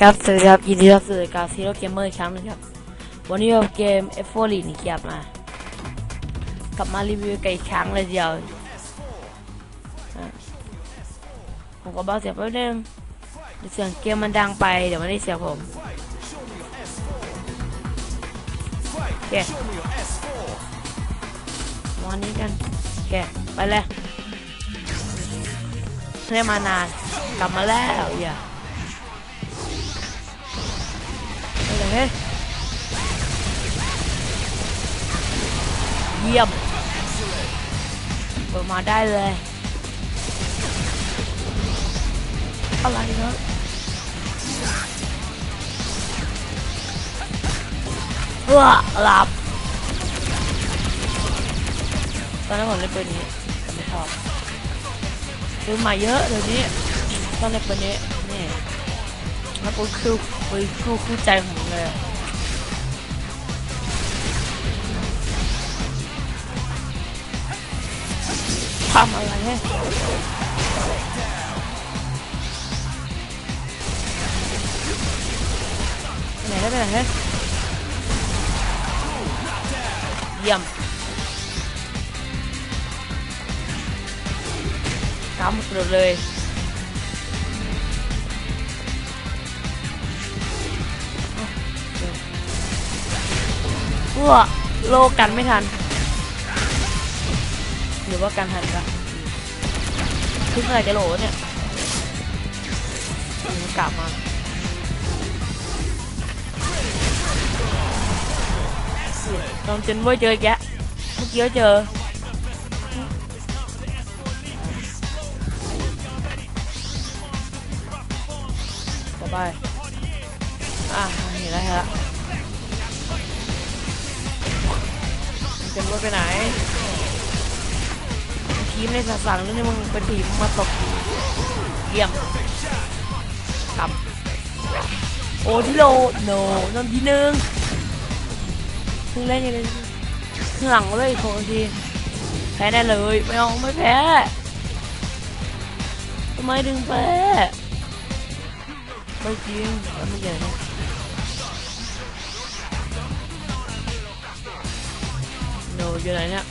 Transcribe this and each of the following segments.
ครับ สวัสดีครับ ยินดีต้อนรับสู่รายการซีโร่เกมเมอร์อีกครั้งหนึงครับ วันนี้เราเกม F4 League นี่เกียบมา กลับมารีวิวกันอีกครั้งเลยเดียวอะผมก็เบาเสียงแป๊บนึงเดี๋ยวเสียงเกมมันดังไป เดี๋ยวไม่ได้เสียงผม โอเค วันนี้กัน โอเค ไปเลยไม่ได้มานาน กลับมาแล้วอย่า ฮ้ยเยี่ยมเปิดมาได้เลย อะไรเนาะเฮ้อหลับตอนนั้นผมเล่นปืนนี้ไม่ชอบปืนใหม่เยอะเดี๋ยวนี้ตอนเล่นปืนนี้ นี่แล้วก็คือคือคือคู่ใจของผมเลยอะทำอะไรเนี่ยไปไหนได้ไปไหนเนี่ยเยี่ยมกำสุดเลย วโลกันไม่ทัน หรือว่ากันทันปะขึ้นอะไรจะโหลเนี่ยกลับมาลองจนว่าเจออีกแกะเมื่อกี้เจอต่อไปอะเห็นแล้วเห็ นแล้วจะว่าไปไหนทีมในสสั่งเรื่องนี้มึงเป็นทีมมาตกเยี่ยมกลับโอ้ที่โลโนนำที่หนึ่งเพิ่งเล่นยังไงข้างหลังเลยโทษทีแพ้ได้เลยไม่เอาไม่แพ้ทำไมดึงแพ้ไม่จริงมันไม่ใหญ่นะ อยู่ไหนเนี่ย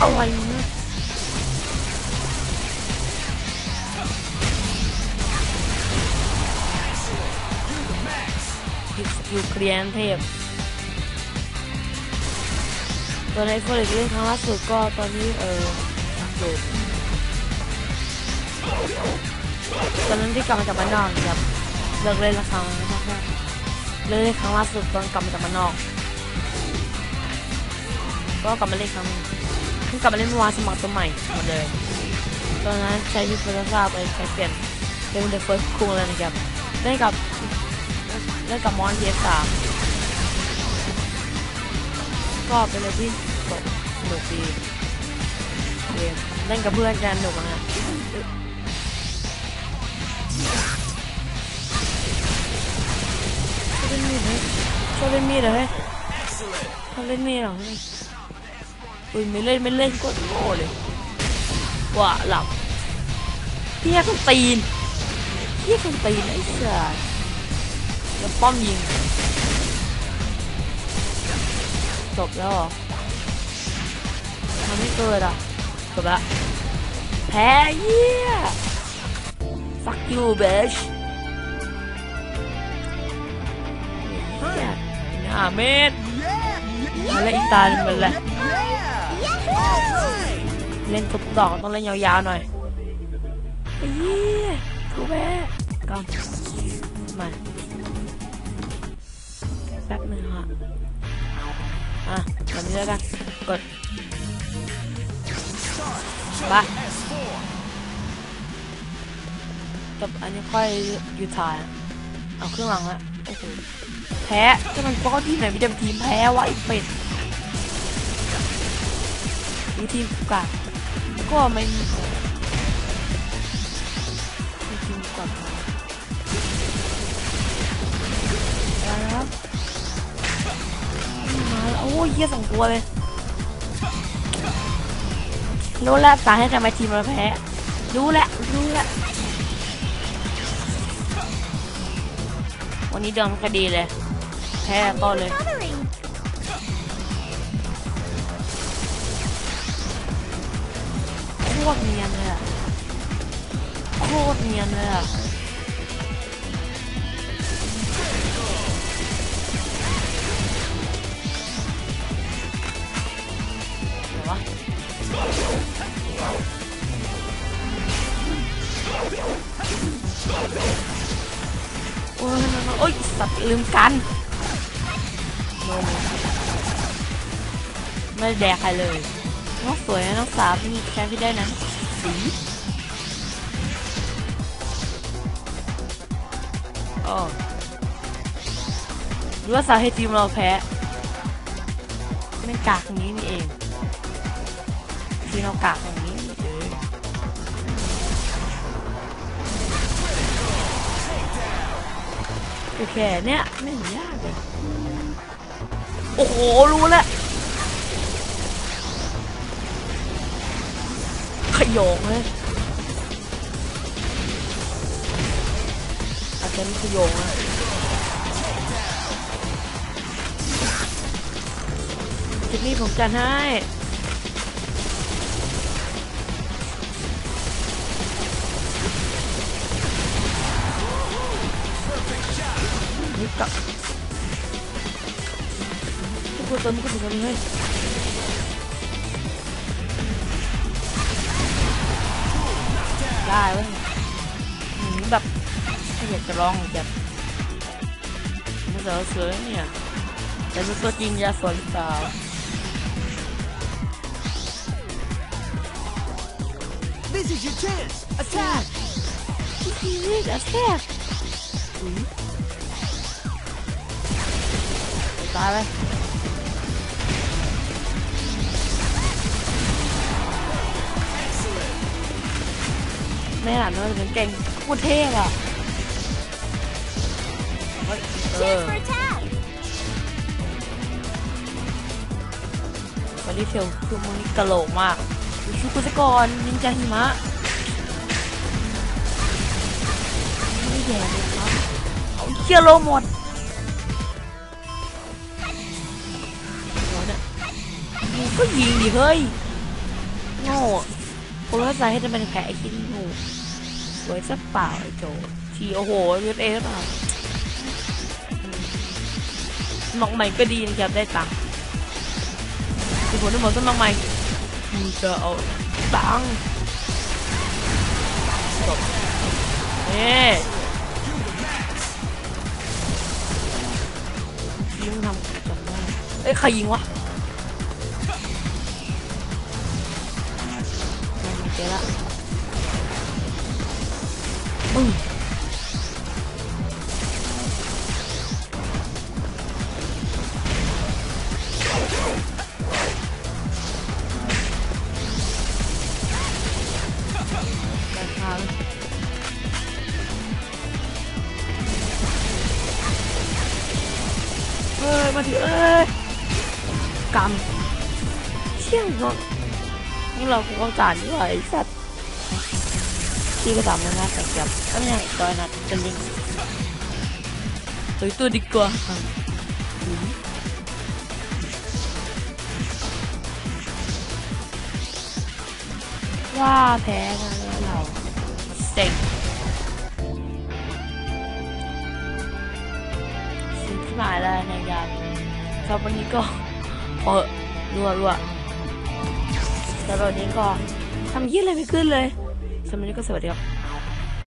อะไรเนี่ยอยู่อยู่เคลียร์เทพตัวในโฟลิกเล่นครั้งล่าสุดก็ตอนนี้เออสุดตอนนั้นที่กลับมาจากบ้านนอกครับ เลิกเล่นละครั้งนะครับเลิกเล่นครั้งล่าสุดตอนกลับมาจากบ้านอก ก็กลับมาเล่นครั้งนึงเพิ่งกลับมาเล่นเมื่อวานสมัครตัวใหม่หมดเลยตอนนั้นใช้ที่เฟอร์ซ่าไปใช้เปลี่ยนเป็นเดอะเฟิร์สคุงแล้วนะครับเล่นกับเล่นกับมอนเทสสามก็เป็นอะไรที่สนุกดีเกมเล่นกับเพื่อนกันหนุกนะ เล่นมีดเลยชอบเล่นมีดเลยชอบเล่นมีดเหรออุ้ยไม่เล่นไม่เล่นก็โง่เลยว่าหลับเพี้ยคนตีนเพี้ยคนตีนไอ้สือแล้วป้อมยิงจบแล้วเหรอทำไม่เกิดอะจบละแพ้เยี่ย fuck you bitch หน้าเมตรมาเล่นอีตาลมันแหละเล่นทุกดอกต้องเล่นยาวๆหน่อยไอ้เหี้ยกูแพ้ก่อนมาแป๊บนึงฮะอะแบบนี้แล้วกันกดไปจบอันนี้ค่อยยูทายเอาเครื่องหลังละโอ้โห แพ้ถ้ามันก็ทีมไหนมีแต่ทีมแพ้วะไอ้เป็ดดูทีมกัดก็ไม่มีมีทีมกัดมาแล้วมาแล้วโอ้ยเยี่ยสองตัวเลยรู้แล้วสาเหตุทำไมทีมเราแพ้ รู้แล้วรู้แล้ว วันนี้เดิมก็ดีเลย แพ้ต้นเลย โคตรเนียนเลยอะโคตรเนียนเลยอะเดี๋ยววะ สัตว์ลืมกันไม่แดกใครเลยน้องสวยนะน้องสาวนี่แค่พี่ได้นะสีโอ้หรือว่าสาเหตุทีมเราแพ้ไม่งกากนี้นี่เองทีมเรากากอย่าง โอเคเนี่ยไม่เห็นยากเลยโอ้โห รู้แล้วขยงเลยอาจจะไม่ขยงอะทีนี้ผมจัดให้ นี่กับทุกคนตอนนี้ก็ถึงกันเลยได้เว้ยหืมแบบไม่อยากจะร้องแบบมันจะสวยเนี่ยแต่ดูตัวจริงจะสวยหรือเปล่า This is your chance. Attack. จริงๆจะแซ่บอุ๊ย ตายไปไม่หลานว่าจะเป็นเก่งโคตรเท่อะเฮ้ยเออ Chance for attack. วันนี้เฟลคือมันนี่กะโหลกมากดูชุดกุศกรนินจาหิมะไม่แย่เลยครับเอาเคียโลหมด ก็ยิงดิเฮ้ยโง่คนละสายให้จะเป็นแผลไอ้ชิ้นหนูสวยสักเปล่าไอ้โจทีโอ้โหเลือดเอหรือเปล่าอืมอกใหม่ก็ดีนะครับได้ตังค์ที่ผมได้บอกต้นน้องใหม่กูจะเอาตังค์จบเอ๊ะยิงทำกูจำได้เอ้ยใครยิงวะ ไม่เจอละอืมไนาะนี่เราคงต้องจ่ายด้วยไอ้สัตว์พี่ก็ทำนะนะแต่กับก็ไม่ใช่ตอนนั้นจะลิงตัวตัวดีกว่าอืมว่าแพ้กันแล้วเราเซ็งสิ่งที่หมายแล้วในยามครับวันนี้ก็พอรัวรัว ๆแต่ตอนนี้ก็ทำยี่อะไรไม่ขึ้นเลยสำหรับวันนี้ก็สวัสดีครับ